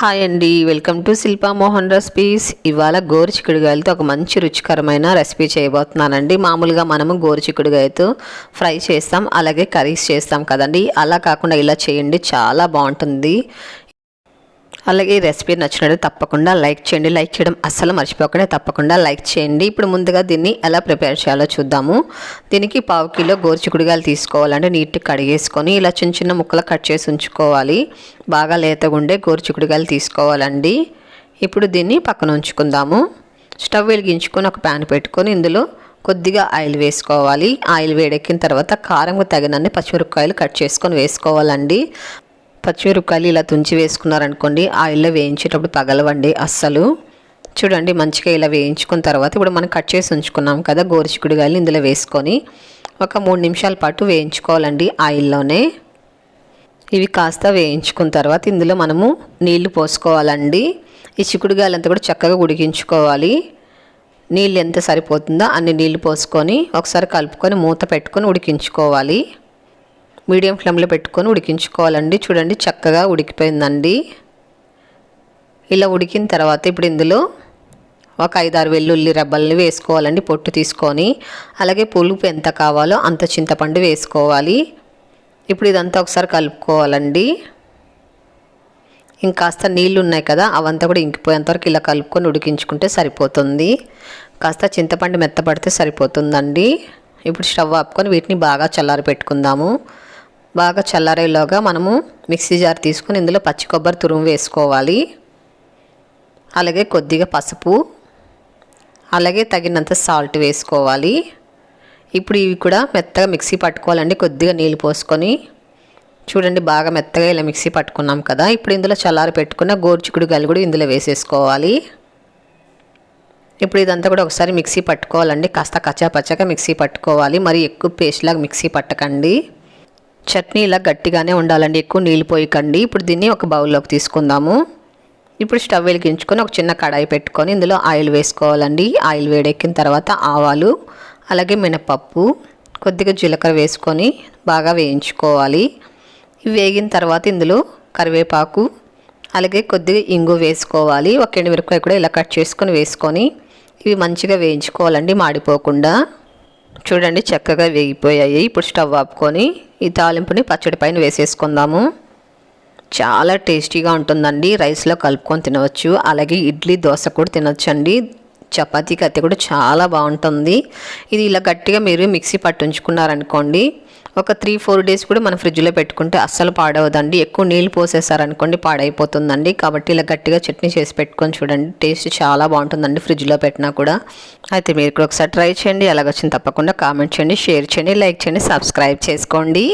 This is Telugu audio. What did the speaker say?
హాయ్ అండి. Welcome to Shilpa Mohan recipes. ఇవాళ గోరు చిక్కుడుగాయలతో ఒక మంచి రుచికరమైన రెసిపీ చేయబోతున్నానండి. మామూలుగా మనము గోరు చిక్కుడుగాయతో ఫ్రై చేస్తాం అలాగే కర్రీస్ చేస్తాం కదండి. అలా కాకుండా ఇలా చేయండి చాలా బాగుంటుంది. అలాగే ఈ రెసిపీ నచ్చినట్టు తప్పకుండా లైక్ చేయండి. లైక్ చేయడం అస్సలు మర్చిపోకుండా తప్పకుండా లైక్ చేయండి. ఇప్పుడు ముందుగా దీన్ని ఎలా ప్రిపేర్ చేయాలో చూద్దాము. దీనికి పావు కిలో గోరుచిక్కుడుగాయలు తీసుకోవాలంటే నీట్గా కడిగేసుకొని ఇలా చిన్న చిన్న ముక్కలు కట్ చేసి ఉంచుకోవాలి. బాగా లేతగా ఉండే గోరుచిక్కుడుగాయలు తీసుకోవాలండి. ఇప్పుడు దీన్ని పక్కన ఉంచుకుందాము. స్టవ్ వెలిగించుకొని ఒక ప్యాన్ పెట్టుకొని ఇందులో కొద్దిగా ఆయిల్ వేసుకోవాలి. ఆయిల్ వేడెక్కిన తర్వాత కారంకు తగినన్ని పచ్చిమిరపకాయలు కట్ చేసుకొని వేసుకోవాలండి. పచ్చిమిరపకాయలు ఇలా తుంచి వేసుకున్నారనుకోండి ఆయిల్లో వేయించేటప్పుడు పగలవండి అస్సలు. చూడండి మంచిగా ఇలా వేయించుకున్న తర్వాత ఇప్పుడు మనం కట్ చేసి ఉంచుకున్నాం కదా గోరుచిక్కుడుగాయలు ఇందులో వేసుకొని ఒక మూడు నిమిషాల పాటు వేయించుకోవాలండి ఆయిల్లోనే ఇవి కాస్త వేయించుకున్న తర్వాత ఇందులో మనము నీళ్ళు పోసుకోవాలండి. ఈ చిక్కుడుగాయలంతా కూడా చక్కగా ఉడికించుకోవాలి. నీళ్ళు ఎంత సరిపోతుందో అన్ని నీళ్ళు పోసుకొని ఒకసారి కలుపుకొని మూత పెట్టుకొని ఉడికించుకోవాలి. మీడియం ఫ్లేమ్లో పెట్టుకొని ఉడికించుకోవాలండి. చూడండి చక్కగా ఉడికిపోయిందండి. ఇలా ఉడికిన తర్వాత ఇప్పుడు ఇందులో ఒక ఐదారు వెల్లుల్లి రెబ్బల్ని వేసుకోవాలండి పొట్టు తీసుకొని. అలాగే పులుపు ఎంత కావాలో అంత చింతపండు వేసుకోవాలి. ఇప్పుడు ఇదంతా ఒకసారి కలుపుకోవాలండి. ఇంకాస్త నీళ్ళు ఉన్నాయి కదా అవంతా కూడా ఇంకిపోయేంతవరకు ఇలా కలుపుకొని ఉడికించుకుంటే సరిపోతుంది. కాస్త చింతపండు మెత్తపడితే సరిపోతుందండి. ఇప్పుడు స్టవ్ ఆపుకొని వీటిని బాగా చల్లారి పెట్టుకుందాము బాగా చల్లారేలోగా మనము మిక్సీ జార్ తీసుకొని ఇందులో పచ్చి కొబ్బరి తురుము వేసుకోవాలి. అలాగే కొద్దిగా పసుపు అలాగే తగినంత సాల్ట్ వేసుకోవాలి. ఇప్పుడు ఇవి కూడా మెత్తగా మిక్సీ పట్టుకోవాలండి కొద్దిగా నీళ్ళు పోసుకొని. చూడండి బాగా మెత్తగా ఇలా మిక్సీ పట్టుకున్నాం కదా ఇప్పుడు ఇందులో చల్లారి పెట్టుకున్న గోరుచిక్కుడు గలుగుడు ఇందులో వేసేసుకోవాలి. ఇప్పుడు ఇదంతా కూడా ఒకసారి మిక్సీ పట్టుకోవాలండి కాస్త కచ్చాపచ్చగా మిక్సీ పట్టుకోవాలి. మరి ఎక్కువ పేస్ట్ లాగా మిక్సీ పట్టకండి. చట్నీ ఇలా గట్టిగానే ఉండాలండి. ఎక్కువ నీళ్ళు పోయకండి. ఇప్పుడు దీన్ని ఒక బౌల్లోకి తీసుకుందాము. ఇప్పుడు స్టవ్ వెలిగించుకొని ఒక చిన్న కడాయి పెట్టుకొని ఇందులో ఆయిల్ వేసుకోవాలండి. ఆయిల్ వేడెక్కిన తర్వాత ఆవాలు అలాగే మినపప్పు కొద్దిగా జీలకర్ర వేసుకొని బాగా వేయించుకోవాలి. ఇవి వేగిన తర్వాత ఇందులో కరివేపాకు అలాగే కొద్దిగా ఇంగు వేసుకోవాలి. ఒక ఎండుమిరపకాయ కూడా ఇలా కట్ చేసుకొని వేసుకొని ఇవి మంచిగా వేయించుకోవాలండి. మాడిపోకుండా. చూడండి చక్కగా వేగిపోయాయి. ఇప్పుడు స్టవ్ ఆపుకొని ఈ తాలింపుని పచ్చడి పైన వేసేసుకుందాము. చాలా టేస్టీగా ఉంటుందండి. రైస్లో కలుపుకొని తినవచ్చు. అలాగే ఇడ్లీ దోశ కూడా తినొచ్చండి. చపాతీకి అయితే కూడా చాలా బాగుంటుంది. ఇది ఇలా గట్టిగా మీరు మిక్సీ పట్టించుకున్నారనుకోండి ఒక త్రీ ఫోర్ డేస్ కూడా మన ఫ్రిడ్జ్లో పెట్టుకుంటే అస్సలు పాడవదండి. ఎక్కువ నీళ్ళు పోసేసారనుకోండి పాడైపోతుందండి. కాబట్టి ఇలా గట్టిగా చట్నీ చేసి పెట్టుకొని చూడండి టేస్ట్ చాలా బాగుంటుందండి ఫ్రిడ్జ్లో పెట్టినా కూడా. అయితే మీరు కూడా ఒకసారి ట్రై చేయండి. ఎలాగొచ్చింది తప్పకుండా కామెంట్ చేయండి షేర్ చేయండి లైక్ చేయండి సబ్స్క్రైబ్ చేసుకోండి.